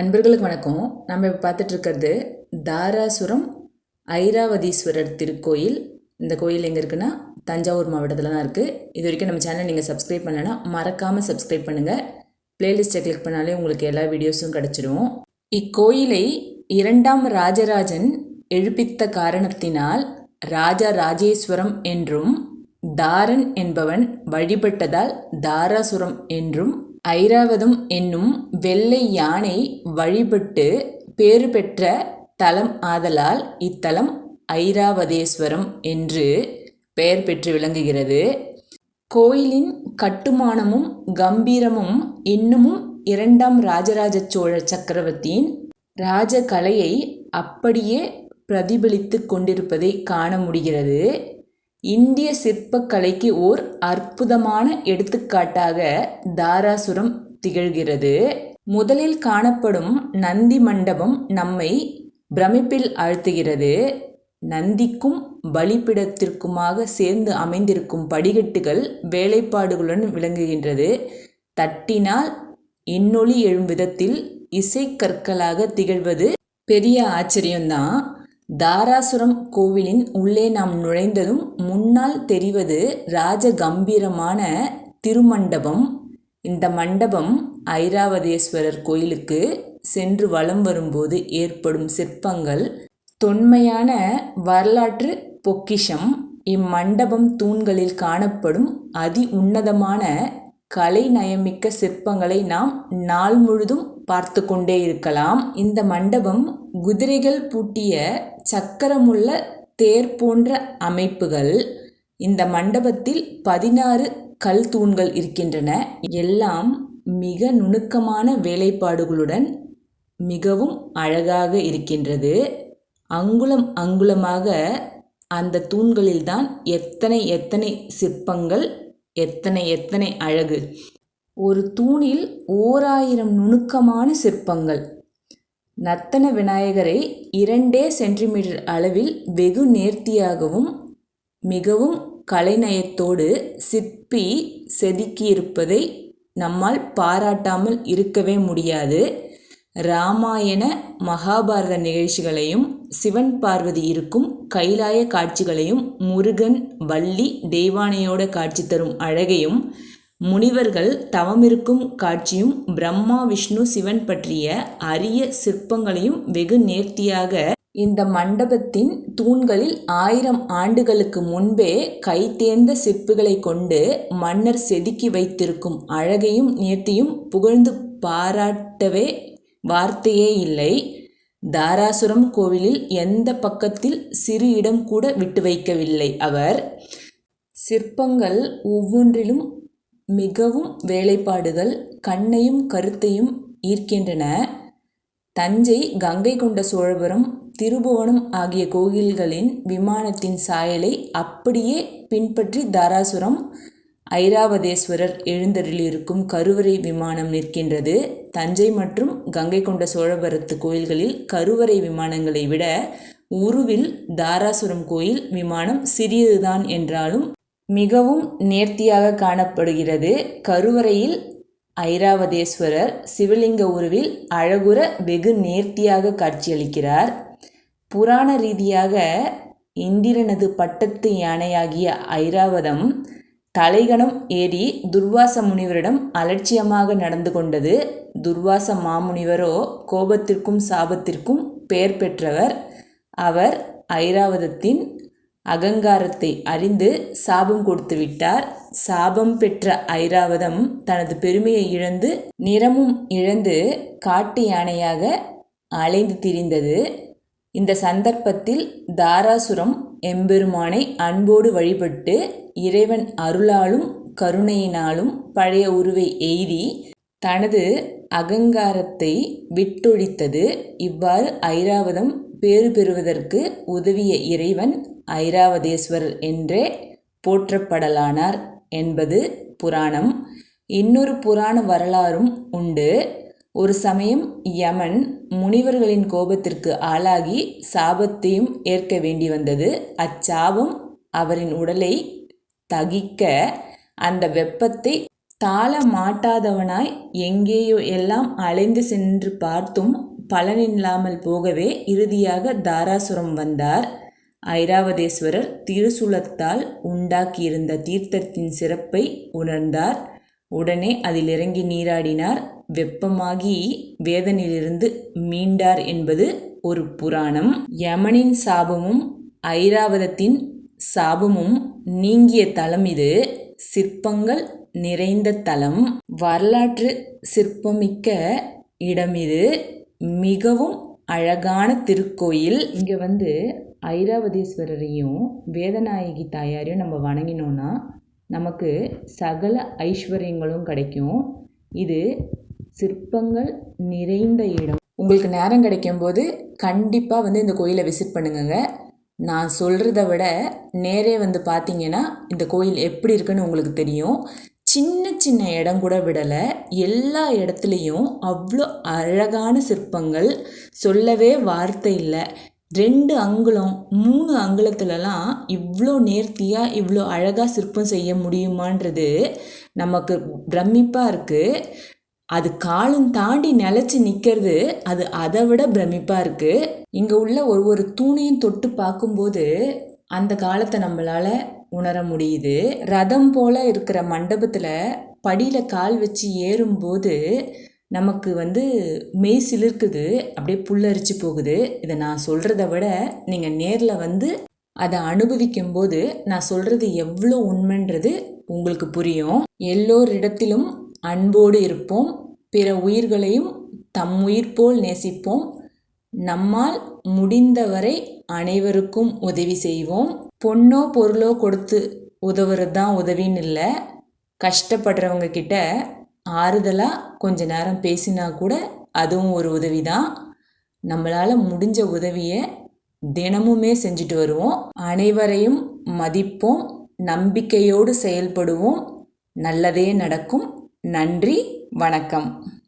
அன்பர்களுக்கு வணக்கம். நம்ம இப்போ பார்த்துட்ருக்கிறது தாராசுரம் ஐராவதீஸ்வரர் திருக்கோயில். இந்த கோயில் எங்கே இருக்குன்னா தஞ்சாவூர் மாவட்டத்தில் தான் இருக்குது இது வரைக்கும் நம்ம சேனல் நீங்கள் சப்ஸ்கிரைப் பண்ணலைன்னா மறக்காமல் சப்ஸ்கிரைப் பண்ணுங்கள் பிளேலிஸ்ட்டை கிளிக் பண்ணாலே உங்களுக்கு எல்லா வீடியோஸும் கிடச்சிடும் இக்கோயிலை இரண்டாம் ராஜராஜன் எழுப்பித்த காரணத்தினால் ராஜா ராஜேஸ்வரம் என்றும் தாரன் என்பவன் வழிபட்டதால் தாராசுரம் என்றும் ஐராவதம் என்னும் வெள்ளை யானை வழிபட்டு பேறு பெற்ற தலம் ஆதலால் இத்தலம் ஐராவதேஸ்வரம் என்று பெயர் பெற்று விளங்குகிறது. கோயிலின் கட்டுமானமும் கம்பீரமும் இன்னமும் இரண்டாம் ராஜராஜ சோழ சக்கரவர்த்தியின் ராஜகலையை அப்படியே பிரதிபலித்து கொண்டிருப்பதை காண முடிகிறது. இந்திய சிற்பக்கலைக்கு ஓர் அற்புதமான எடுத்துக்காட்டாக தாராசுரம் திகழ்கிறது. முதலில் காணப்படும் நந்தி மண்டபம் நம்மை பிரமிப்பில் ஆழ்த்துகிறது. நந்திக்கும் பலிப்பிடத்திற்குமாக சேர்ந்து அமைந்திருக்கும் படிக்கட்டுகள் வேலைப்பாடுகளுடன் விளங்குகின்றது. தட்டினால் இன்னொளி எழும் விதத்தில் இசைக்கற்களாக திகழ்வது பெரிய ஆச்சரியம்தான். தாராசுரம் கோவிலின் உள்ளே நாம் நுழைந்ததும் முன்னால் தெரிவது ராஜ கம்பீரமான திருமண்டபம். இந்த மண்டபம் ஐராவதேஸ்வரர் கோயிலுக்கு சென்று வலம் வரும்போது ஏற்படும் சிற்பங்கள். தொன்மையான வரலாற்று பொக்கிஷம். இம்மண்டபம் தூண்களில் காணப்படும் அதி உன்னதமான கலை நயமிக்க சிற்பங்களை நாம் நாள் முழுதும் பார்த்து கொண்டே இருக்கலாம். இந்த மண்டபம் குதிரைகள் பூட்டிய சக்கரமுள்ள தேர் போன்ற அமைப்புகள் இந்த மண்டபத்தில் பதினாறு கல் தூண்கள் இருக்கின்றன. எல்லாம் மிக நுணுக்கமான வேலைப்பாடுகளுடன் மிகவும் அழகாக இருக்கின்றது. அங்குலம் அங்குலமாக அந்த தூண்களில்தான் எத்தனை எத்தனை சிற்பங்கள் எத்தனை எத்தனை அழகு. ஒரு தூணில் ஓராயிரம் நுணுக்கமான சிற்பங்கள். நர்த்தன விநாயகரை இரண்டே சென்டிமீட்டர் அளவில் வெகு நேர்த்தியாகவும் மிகவும் கலைநயத்தோடு சிற்பி செதுக்கியிருப்பதை நம்மால் பாராட்டாமல் இருக்கவே முடியாது. ராமாயண மகாபாரத நிகழ்ச்சிகளையும் சிவன் பார்வதி இருக்கும் கைலாய காட்சிகளையும் முருகன் வள்ளி தெய்வானையோட காட்சி தரும் அழகையும் முனிவர்கள் தவமிருக்கும் காட்சியும் பிரம்மா விஷ்ணு சிவன் பற்றிய அரிய சிற்பங்களையும் வெகு நேர்த்தியாக இந்த மண்டபத்தின் தூண்களில் ஆயிரம் ஆண்டுகளுக்கு முன்பே கைத்தேர்ந்த சிற்பிகளை கொண்டு மன்னர் செதுக்கி வைத்திருக்கும் அழகையும் நேர்த்தியும் புகழ்ந்து பாராட்டவே வார்த்தையே இல்லை. தாராசுரம் கோவிலில் எந்த பக்கத்தில் சிறு இடம் கூட விட்டு வைக்கவில்லை. அவர் சிற்பங்கள் ஒவ்வொன்றிலும் மிகவும் வேலைப்பாடுகள் கண்ணையும் கருத்தையும் ஈர்க்கின்றன. தஞ்சை கங்கை கொண்ட சோழபுரம் திருபுவனம் ஆகிய கோயில்களின் விமானத்தின் சாயலை அப்படியே பின்பற்றி தாராசுரம் ஐராவதேஸ்வரர் எழுந்தருளியிருக்கும் கருவறை விமானம் நிற்கின்றது. தஞ்சை மற்றும் கங்கை கொண்ட சோழபுரத்து கோயில்களில் கருவறை விமானங்களை விட உருவில் தாராசுரம் கோயில் விமானம் சிறியதுதான் என்றாலும் மிகவும் நேர்த்தியாக காணப்படுகிறது. கருவறையில் ஐராவதேஸ்வரர் சிவலிங்க உருவில் அழகுற வெகு நேர்த்தியாக காட்சியளிக்கிறார். புராண ரீதியாக இந்திரனது பட்டத்து யானையாகிய ஐராவதம் தலைகணம் ஏறி துர்வாச முனிவரிடம் அலட்சியமாக நடந்து கொண்டது. துர்வாச மாமுனிவரோ கோபத்திற்கும் சாபத்திற்கும் பெயர் பெற்றவர். அவர் ஐராவதத்தின் அகங்காரத்தை அறிந்து சாபம் கொடுத்து விட்டார். சாபம் பெற்ற ஐராவதம் தனது பெருமையை இழந்து நிறமும் இழந்து காட்டு யானையாக அலைந்து திரிந்தது. இந்த சந்தர்ப்பத்தில் தாராசுரம் எம்பெருமானை அன்போடு வழிபட்டு இறைவன் அருளாலும் கருணையினாலும் பழைய உருவை எய்தி தனது அகங்காரத்தை விட்டொழித்தது. இவ்வாறு ஐராவதம் பேறு பெறுவதற்கு உதவிய இறைவன் ஐராவதேஸ்வரர் என்றே போற்றப்படலானார் என்பது புராணம். இன்னொரு புராண வரலாறும் உண்டு. ஒரு சமயம் யமன் முனிவர்களின் கோபத்திற்கு ஆளாகி சாபத்தையும் ஏற்க வேண்டி வந்தது. அச்சாபம் அவரின் உடலை தகிக்க அந்த வெப்பத்தை தாள மாட்டாதவனாய் எங்கேயோ எல்லாம் அலைந்து சென்று பார்த்தும் பலனில்லாமல் போகவே இறுதியாக தாராசுரம் வந்தார். ஐராவதேஸ்வரர் திருசுலத்தால் உண்டாக்கியிருந்த தீர்த்தத்தின் சிறப்பை உணர்ந்தார். உடனே அதில் இறங்கி நீராடினார். வெப்பமாகி வேதனிலிருந்து மீண்டார் என்பது ஒரு புராணம். யமனின் சாபமும் ஐராவதத்தின் சாபமும் நீங்கிய தலம் இது. சிற்பங்கள் நிறைந்த தலம். வரலாற்று சிற்பமிக்க இடம் இது. மிகவும் அழகான திருக்கோயில். இங்கே வந்து ஐராவதீஸ்வரரையும் வேதநாயகி தாயாரையும் நம்ம வணங்கினோன்னா நமக்கு சகல ஐஸ்வர்யங்களும் கிடைக்கும். இது சிற்பங்கள் நிறைந்த இடம். உங்களுக்கு நேரம் கிடைக்கும்போது கண்டிப்பாக வந்து இந்த கோயிலை விசிட் பண்ணுங்கங்க. நான் சொல்கிறத விட நேரே வந்து பார்த்தீங்கன்னா இந்த கோயில் எப்படி இருக்குன்னு உங்களுக்கு தெரியும். சின்ன சின்ன இடம் கூட விடலை. எல்லா இடத்துலையும் அவ்வளோ அழகான சிற்பங்கள். சொல்லவே வார்த்தை இல்லை. ரெண்டு அங்குலம் மூணு அங்குலத்துலலாம் இவ்வளோ நேர்த்தியாக இவ்வளோ அழகாக சிற்பம் செய்ய முடியுமான்றது நமக்கு பிரமிப்பாக இருக்குது அது காலம் தாண்டி நிலச்சி நிற்கிறது அது அதை விட பிரமிப்பாக இருக்குது இங்கே உள்ள ஒரு ஒரு தூணையும் தொட்டு பார்க்கும்போது அந்த காலத்தை நம்மளால் உணர முடியுது. ரதம் போல் இருக்கிற மண்டபத்தில் படியில் கால் வச்சு ஏறும்போது நமக்கு வந்து மெய் சிலிர்க்குது. அப்படியே புல்லரிச்சு போகுது. இதை நான் சொல்கிறத விட நீங்கள் நேரில் வந்து அதை அனுபவிக்கும் போது நான் சொல்கிறது எவ்வளோ உண்மைன்றது உங்களுக்கு புரியும். எல்லோரிடத்திலும் அன்போடு இருப்போம். பிற உயிர்களையும் தம் உயிர் போல் நேசிப்போம். நம்மால் முடிந்தவரை அனைவருக்கும் உதவி செய்வோம். பொண்ணோ பொருளோ கொடுத்து உதவுறது தான் உதவின்னு இல்லை. கஷ்டப்படுறவங்க கிட்ட ஆறுதலாக கொஞ்ச நேரம் பேசினா கூட அதுவும் ஒரு உதவி தான். நம்மளால் முடிஞ்ச உதவியை தினமுமே செஞ்சுட்டு வருவோம். அனைவரையும் மதிப்போம் நம்பிக்கையோடு செயல்படுவோம். நல்லதே நடக்கும். நன்றி வணக்கம்.